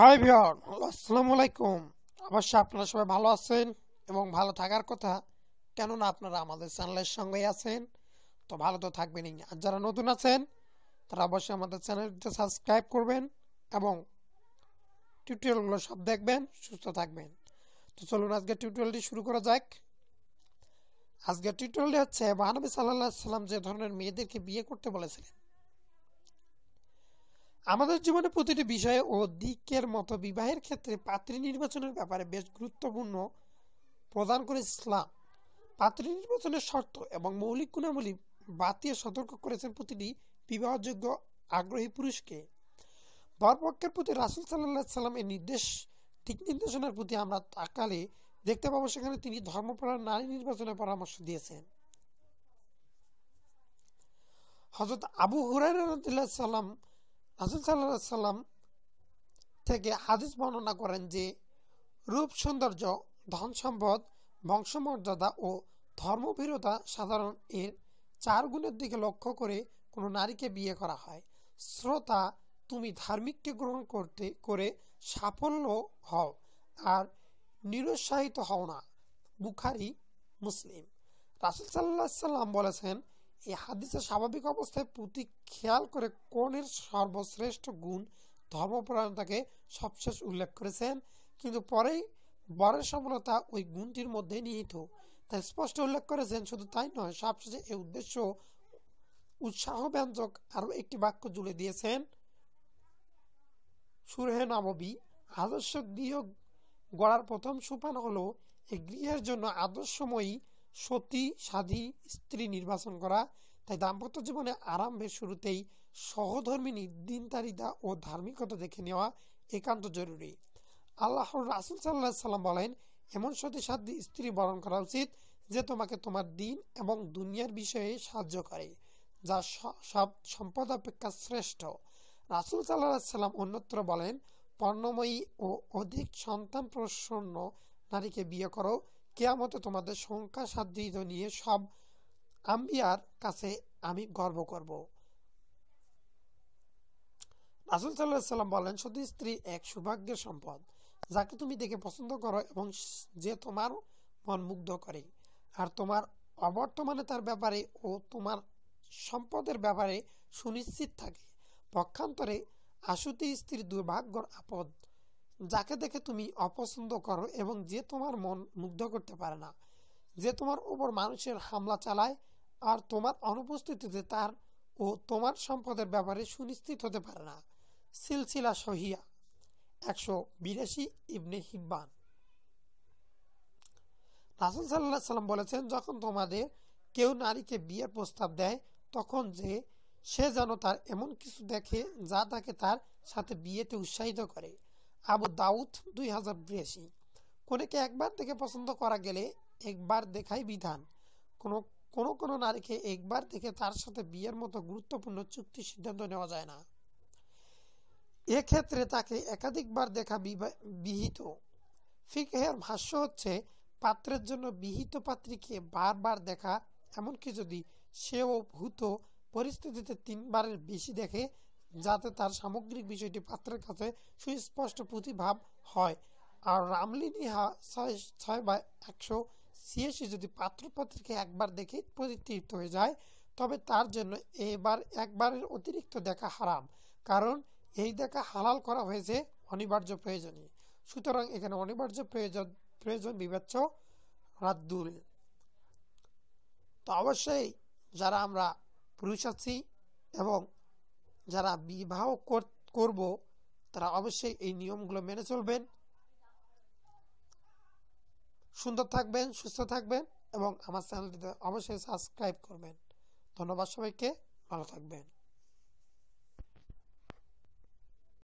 High viewer আসসালামু আলাইকুম। অবশ্যই আপনারা সবাই ভালো আছেন এবং ভালো থাকার কথা, কেননা আপনারা আমাদের চ্যানেলের সঙ্গেই আছেন। তো ভালো তো থাকবেনই আর যারা নতুন আছেন, তারা অবশ্যই আমাদের চ্যানেলটি সাবস্ক্রাইব করবেন এবং টিউটোরিয়ালগুলো সব দেখবেন, সুস্থ থাকবেন। তো চলুন আজকে টিউটোরিয়ালটি শুরু করা যাক। আজকের টিউটোরিয়ালটি হচ্ছে, মহানবী সাল্লাহ সাল্লাম যে ধরনের মেয়েদেরকে বিয়ে করতে বলেছিলেন আমাদের জীবনে প্রতিটি বিষয় ও দিকের মতো বিবাহের ক্ষেত্রে পাত্রী নির্বাচনের ব্যাপারে বেশ গুরুত্বপূর্ণ প্রদান করে ইসলাম। পাত্রী নির্বাচনের শর্ত এবং মৌলিক গুণাবলী বাতিয়ে সতর্ক করেছেন প্রতিটি বিবাহযোগ্য আগ্রহী পুরুষকে। বরপক্ষের প্রতি রাসুল সাল্লাহ সাল্লামের নির্দেশ, দিক নির্দেশনার প্রতি আমরা তাকালে দেখতে পাবো সেখানে তিনি ধর্মপ্রাণ নারী নির্বাচনের পরামর্শ দিয়েছেন। হজরত আবু হুরাই সাল্লাম রাসুল সাল্লাহ সাল্লাম থেকে হাদিস বর্ণনা করেন যে, রূপ, সৌন্দর্য, ধন সম্পদ, বংশমর্যাদা ও ধর্মভীরতা সাধারণ এর চার গুণের দিকে লক্ষ্য করে কোনো নারীকে বিয়ে করা হয়। শ্রোতা, তুমি ধার্মিককে গ্রহণ করতে, করে সাফল্য হও আর নিরুৎসাহিত হও না। বুখারি, মুসলিম। রাসুল সাল্লাহ সাল্লাম বলেছেন এই হাদিসে স্বাভাবিক অবস্থায় প্রতি খেয়াল করে কোনের সর্বশ্রেষ্ঠ গুণ ধর্মপরায়ণতাকে সবশেষ উল্লেখ করেছেন। কিন্তু পরেই বরের সফলতা ওই গুণটির মধ্যে নিহিত। তাই স্পষ্ট উল্লেখ করেছেন, শুধু তাই নয়, সবশেষে এই উদ্দেশ্য উৎসাহ ব্যঞ্জক আরও একটি বাক্য জুড়ে দিয়েছেন। সুরহে নববী আদর্শ গৃহ গড়ার প্রথম সোপান হলো এই গৃহের জন্য আদর্শময়ী সতী, সাধী, স্ত্রী নির্বাচন করা। তাই দাম্পত্য জীবনে আরম্ভের শুরুতেই সহধর্মিনী দিনতারিতা ও ধার্মিকতা দেখে নেওয়া একান্ত জরুরি। আল্লাহর রাসুল সাল্লাহ সাল্লাম বলেন, এমন সতী সাধ্যী স্ত্রী বরণ করা উচিত যে তোমাকে তোমার দিন এবং দুনিয়ার বিষয়ে সাহায্য করে, যা সব সম্পদ অপেক্ষা শ্রেষ্ঠ। রাসুল সাল্লাহ সাল্লাম অন্যত্র বলেন পর্ণময়ী ও অধিক সন্তান প্রসন্ন নারীকে বিয়ে করো কেয়ামতে তোমাদের সংখ্যা সাদৃঢ় নিয়ে সব আম্বিয়ার কাছে আমি গর্ব করব। রাসুল সাল্লাহ সাল্লাম বলেন, সতী স্ত্রী এক সৌভাগ্যের সম্পদ, যাকে তুমি দেখে পছন্দ করো এবং যে তোমার মন মুগ্ধ করে। আর তোমার অবর্তমানে তার ব্যাপারে ও তোমার সম্পদের ব্যাপারে সুনিশ্চিত থাকে। পক্ষান্তরে আশুতি স্ত্রীর দুর্ভাগ্যর আপদ যাকে দেখে তুমি অপছন্দ করো এবং যে তোমার মন মুগ্ধ করতে পারে না, যে তোমার উপর মানুষের হামলা চালায় আর তোমার অনুপস্থিতিতে তার ও তোমার সম্পদের ব্যাপারে সুনিশ্চিত হতে পারে না। সিলসিলা সহিয়া। একশো বিরাশি ইবনে হিব্বান। রাসুল সাল্লাহ সাল্লাম বলেছেন, যখন তোমাদের কেউ নারীকে বিয়ের প্রস্তাব দেয়, তখন যে সে যেন তার এমন কিছু দেখে যা তাকে তার সাথে বিয়েতে উৎসাহিত করে। আবু দাউদ দুই হাজার বিরাশি। কোনেকে একবার দেখে পছন্দ করা গেলে একবার দেখাই বিধান। কোনো কোনো কোনো নারীকে একবার দেখে তার সাথে বিয়ের মতো গুরুত্বপূর্ণ চুক্তি সিদ্ধান্ত নেওয়া যায় না। এক্ষেত্রে তাকে একাধিকবার দেখা বিহিত। ফিকের ভাষ্য হচ্ছে, পাত্রের জন্য বিহিত পাত্রীকে বারবার দেখা, এমনকি যদি সেও ভূত পরিস্থিতিতে তিনবারের বেশি দেখে যাতে তার সামগ্রিক বিষয়টি পাত্রের কাছে সুস্পষ্ট প্রতিভাব হয়। আর রামলিনিহা ছয় ছয় বা একশো ছিয়াশি যদি পাত্রপাত্রীকে একবার দেখে পরিতৃপ্ত হয়ে যায়, তবে তার জন্য এবার একবারের অতিরিক্ত দেখা হারাম। কারণ এই দেখা হালাল করা হয়েছে অনিবার্য প্রয়োজনে। সুতরাং এখানে অনিবার্য প্রয়োজন প্রয়োজন বিবেচ্য রাদ্দুল। তো অবশ্যই যারা আমরা পুরুষ আছি এবং যারা বিবাহ করব, তারা অবশ্যই এই নিয়মগুলো মেনে চলবেন। সুন্দর থাকবেন, সুস্থ থাকবেন এবং আমার চ্যানেলটিতে অবশ্যই সাবস্ক্রাইব করবেন। ধন্যবাদ সবাইকে, ভালো থাকবেন।